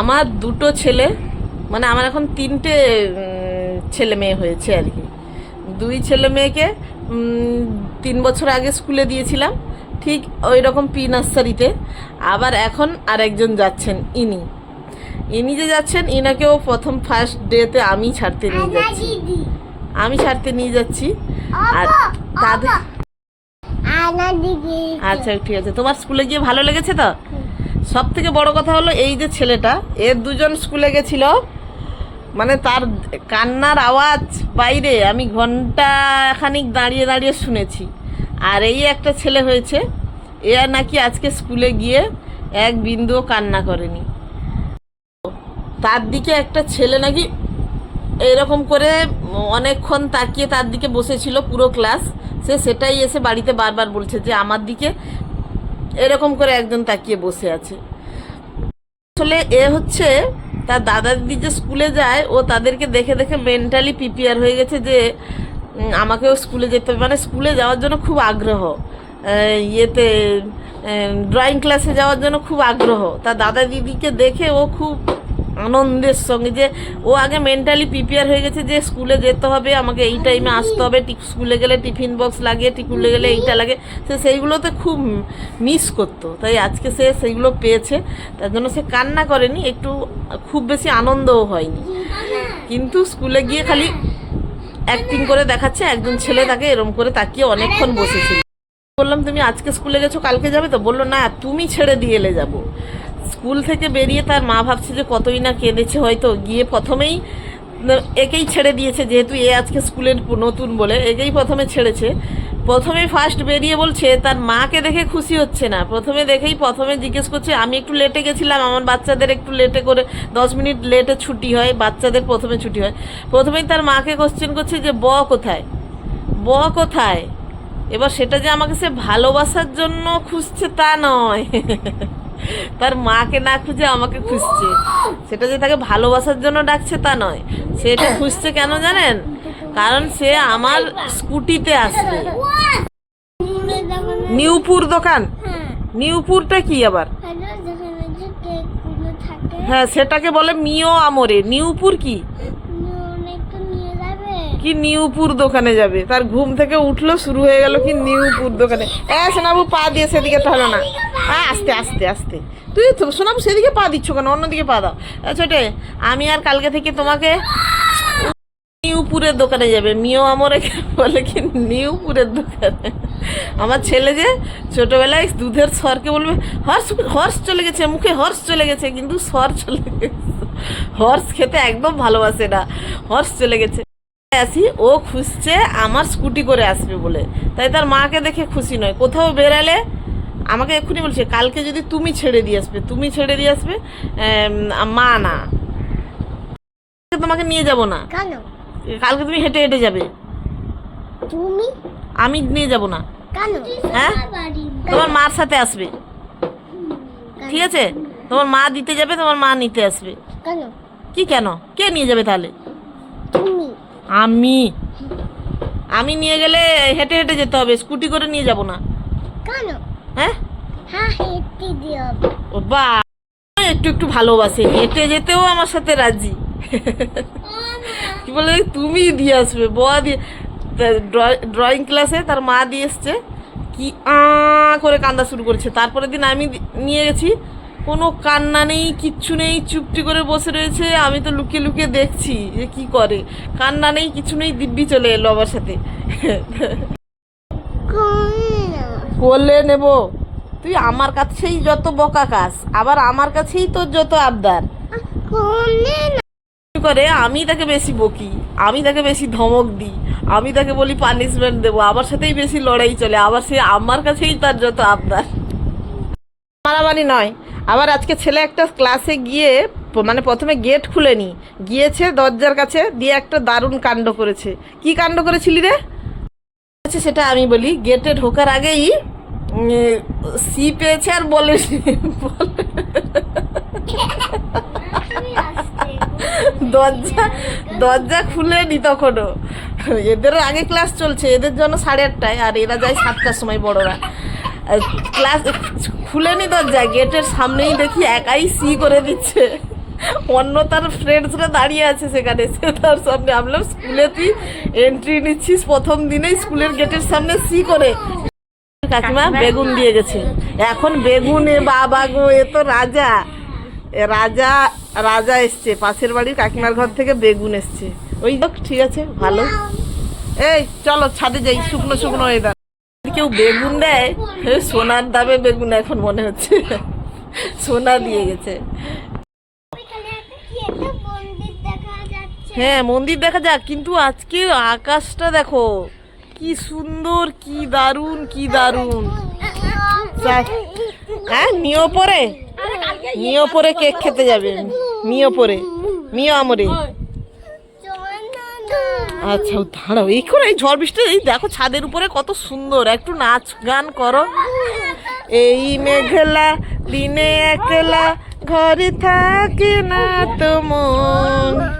আমার দুটো ছেলে মানে আমার এখন তিনটে ছেলে মেয়ে হয়েছে আর কি। দুই ছেলে মেয়েকে তিন বছর আগে স্কুলে দিয়েছিলাম ঠিক ওই রকম প্রি নার্সারিতে। আবার এখন আরেকজন যাচ্ছেন ইনি। ইনি যে যাচ্ছেন ইনাকেও প্রথম ফার্স্ট ডেতে আমি ছাড়তে নিয়ে যাচ্ছি। আমি ছাড়তে নিয়ে যাচ্ছি। আর তাদের আচ্ছা ঠিক আছে। তোমার স্কুলে গিয়ে ভালো লেগেছে তো? সব থেকে বড় কথা হলো এই যে ছেলেটা এর দুজন স্কুলে গেছিল মানে তার কান্নার আওয়াজ বাইরে, আমি ঘণ্টা খানিক দাঁড়িয়ে দাঁড়িয়ে শুনেছি। আর এই একটা ছেলে হয়েছে, এ নাকি আজকে স্কুলে গিয়ে এক বিন্দুও কান্না করেনি। তার দিকে একটা ছেলে নাকি এরকম করে অনেকক্ষণ তাকিয়ে তার দিকে বসেছিল পুরো ক্লাস, সে সেটাই এসে বাড়িতে বারবার বলছে যে, আমার দিকে এরকম করে একজন তাকিয়ে বসে আছে। আসলে এ হচ্ছে তার দাদা দিদি যে স্কুলে যায়, ও তাদেরকে দেখে দেখে মেন্টালি প্রিপেয়ার হয়ে গেছে যে আমাকেও স্কুলে যেতে হবে। মানে স্কুলে যাওয়ার জন্য খুব আগ্রহ। ইয়েতে ড্রয়িং ক্লাসে যাওয়ার জন্য খুব আগ্রহ। তার দাদা দিদিকে দেখে ও খুব আনন্দের সঙ্গে যে, ও আগে মেন্টালি প্রিপেয়ার হয়ে গেছে যে স্কুলে যেতে হবে, আমাকে এই টাইমে আসতে হবে স্কুলে গেলে টিফিন বক্স লাগে স্কুলে গেলে এইটা লাগে। সে সেইগুলোতে খুব মিস করতো। তাই আজকে সে সেইগুলো পেয়েছে। তার জন্য সে কান্না করেনি, একটু খুব বেশি আনন্দও হয়নি। কিন্তু স্কুলে গিয়ে খালি অ্যাক্টিং করে দেখাচ্ছে, একজন ছেলে তাকে এরম করে তাকিয়ে অনেকক্ষণ বসেছিল। বললাম, তুমি আজকে স্কুলে গেছো, কালকে যাবে? তো বলল, না, তুমি ছেড়ে দিয়ে এলে যাব। স্কুল থেকে বেরিয়ে তার মা ভাবছে যে কতই না কেঁদেছে হয়তো। গিয়ে প্রথমেই একেই ছেড়ে দিয়েছে, যেহেতু এ আজকে স্কুলের নতুন বলে, একেই প্রথমে ছেড়েছে। প্রথমে ফার্স্ট বেরিয়ে বলছে, তার মাকে দেখে খুশি হচ্ছে না। প্রথমে দেখেই প্রথমে জিজ্ঞেস করছে, আমি একটু লেটে গেছিলাম, আমার বাচ্চাদের একটু লেটে করে দশ মিনিট লেটে ছুটি হয়, বাচ্চাদের প্রথমে ছুটি হয়। প্রথমেই তার মাকে কোশ্চেন করছে যে, ব কোথায়? ব কোথায়? এবার সেটা যে আমাকে সে ভালোবাসার জন্য খুঁজছে তা নয়। তার মাকে না খুঁজে আমাকে খুঁজছে। সেটা যে তাকে ভালোবাসার জন্য ডাকছে তা নয়। সে এটা খুঁজছে কেন জানেন? কারণ সে আমার স্কুটিতে আসবে। নিউপুর দোকান? নিউপুরটা কি আবার? হ্যাঁ সেটাকে বলে মিও আমরে। নিউপুর কি? কি নিউপুর দোকানে যাবে? তার ঘুম থেকে উঠল, শুরু হয়ে গেল কি নিউপুর দোকানে। এ, সোনাবু, পা দিয়ে সেদিকে তাহলে না। হ্যাঁ আস্তে আস্তে আস্তে। তুই তো সোনাবু, সেদিকে পা দিচ্ছ কেন? অন্যদিকে পা দাও। ছোটে, আমি আর কালকে থেকে তোমাকে নিউপুরের দোকানে যাবে। মিও আমরে বলে কি নিউপুরের দোকানে। আমার ছেলে যে ছোটবেলায় দুধের স্বরকে বলবে হর্স হর্স চলে গেছে, মুখে হর্স চলে গেছে, কিন্তু স্বর চলে গেছে। হর্স খেতে একদম ভালোবাসে না। হর্স চলে গেছে। আসি ও খুঁজছে আমার স্কুটি করে আসবে বলে। তাই তার মাকে দেখে খুশি নয়। কোথাও বেরালে আমাকে এক্ষুনি বলছে কালকে যদি তুমি ছেড়ে দিয়ে আসবে তুমি ছেড়ে দিয়ে আসবে মা না। তোমাকে নিয়ে যাব না। কালকে তুমি হেঁটে হেঁটে যাবে। তুমি? আমি নিয়ে যাব না। হ্যাঁ? তোমার মার সাথে আসবে। ঠিক আছে? তোমার মা দিতে যাবে তোমার মা নিতে আসবে। কি কেন? কে নিয়ে যাবে তাহলে? আমি। আমি নিয়ে গেলে হেঁটে হেঁটে যেতে হবে স্কুটি করে নিয়ে যাব না। কেন? হ্যাঁ? হ্যাঁ হেঁটে বা একটু একটু ভালোবাসে হেঁটে যেতেও আমার সাথে রাজি। কি বলে তুমি দিয়ে আসবে বয়া দিয়ে। ড্রয়িং ক্লাসে তার মা দিয়ে এসছে কি আ করে কান্দা শুরু করেছে। তারপরের দিন আমি নিয়ে গেছি কোনো কান্না নেই, কিচ্ছু নেই, চুপটি করে বসে রয়েছে। আমি তো লুকিয়ে লুকিয়ে দেখছি যে কি করে। কান্না নেই, কিছু নেই, দিব্যি চলে এলো আমার সাথে। করলে নেব। তুই আমার কাছেই যত বকা কাস আবার আমার কাছেই তোর যত আবদার। করে? আমি তাকে বেশি বকি, আমি তাকে বেশি ধমক দিই, আমি তাকে বলি পানিশমেন্ট দেবো, আমার সাথেই বেশি লড়াই চলে, আবার সে আমার কাছেই তার যত আবদার। মারামারি নয়। আবার আজকে ছেলে একটা ক্লাসে গিয়ে মানে প্রথমে গেট খুলেনি। গিয়েছে দরজার কাছে, দিয়ে একটা দারুণ কাণ্ড করেছে। কি কাণ্ড করেছিলি রে? আচ্ছা সেটা আমি বলি গেটে ঢোকার আগেই সি পেয়েছে আর বলে দরজা দরজা খুলেনি তখনও। এদেরও আগে ক্লাস চলছে, এদের জন্য সাড়ে আটটায়, আর এরা যায় সাতটার সময় বড়রা। ক্লাস খুলেনি দরজা গেটের সামনেই দেখি একাই সি করে দিচ্ছে। অন্য তার ফ্রেন্ডসরা দাঁড়িয়ে আছে সেখানে। সে তার সামনে আমরা স্কুলে তুই এন্ট্রি নিচ্ছিস প্রথম দিনেই স্কুলের গেটের সামনে সি করে। কাকিমা বেগুন দিয়ে গেছে। এখন বেগুন এ বাবা গো এ তো রাজা। রাজা রাজা এসছে। পাশের বাড়ির কাকিমার ঘর থেকে বেগুন এসছে। ওই দেখ ঠিক আছে ভালো। এই চলো ছাদে যাই শুকনো শুকনো হয়ে কেউ বেগুন দেয় সোনার দামে বেগুন এখন মনে হচ্ছে। সোনা দিয়ে গেছে। হ্যাঁ মন্দির দেখা যাক, কিন্তু আজকে আকাশটা দেখো, কি সুন্দর, কি দারুণ কি দারুণ। হ্যাঁ নিও পরে। নিও পরে কেক খেতে যাবে। মিও পরে। মিও আমরে। আচ্ছা দাঁড়াও এই এই ঝড় বৃষ্টি, এই দেখো ছাদের উপরে কত সুন্দর, একটু নাচ গান করো। এই মেঘলা দিনে একলা ঘরে থাকে না তো